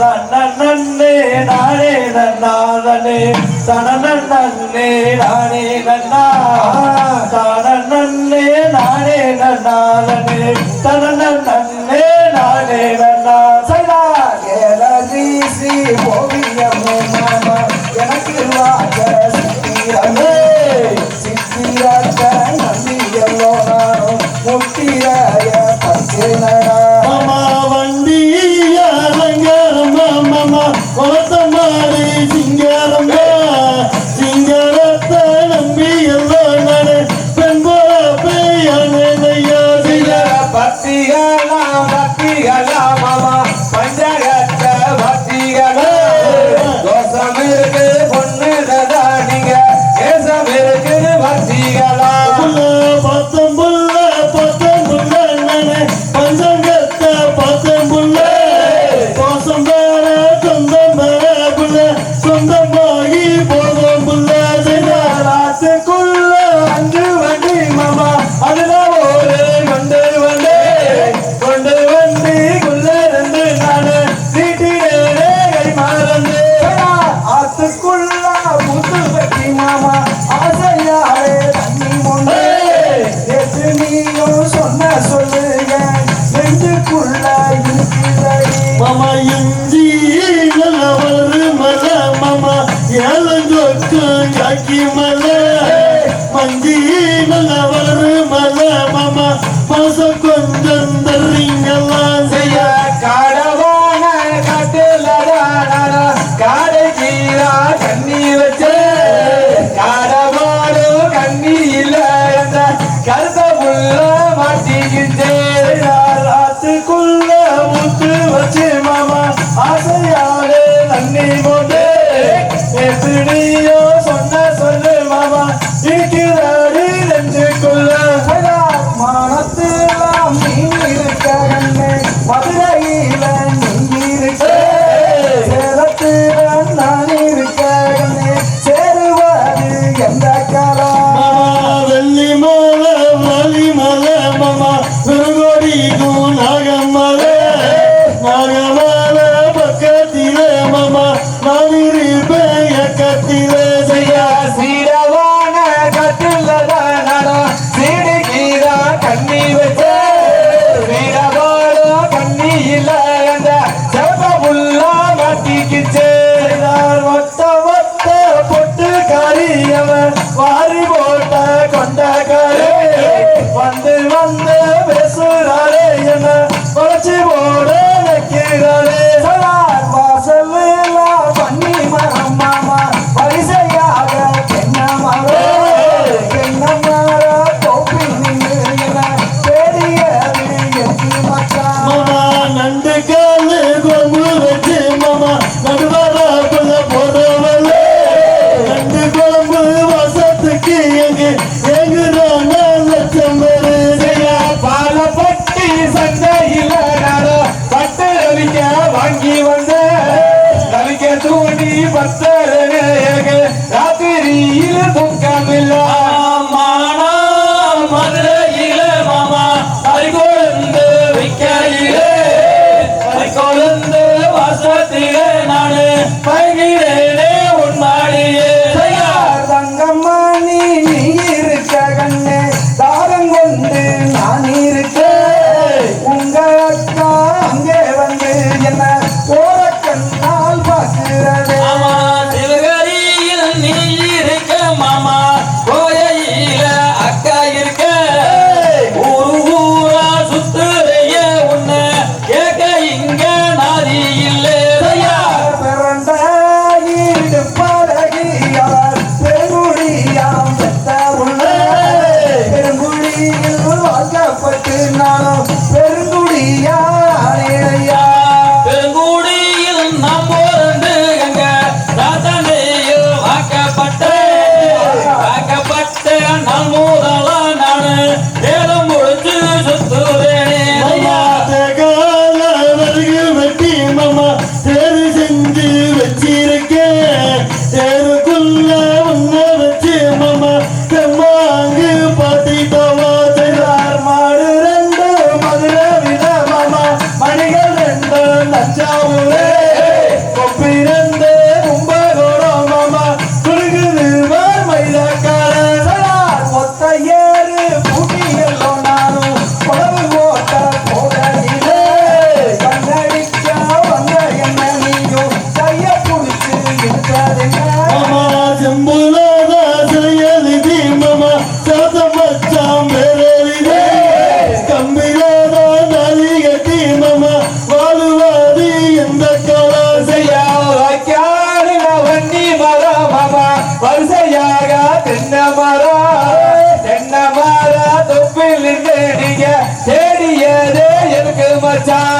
நன்னே நானே நன்னாதனே. தனநன்னே நானே நன்னா. தனநன்னே நானே நன்னாதனே. தனநன்னே நானே நன்னா. நாம் கத்திகளாம் pasa cuando Let's go! kerja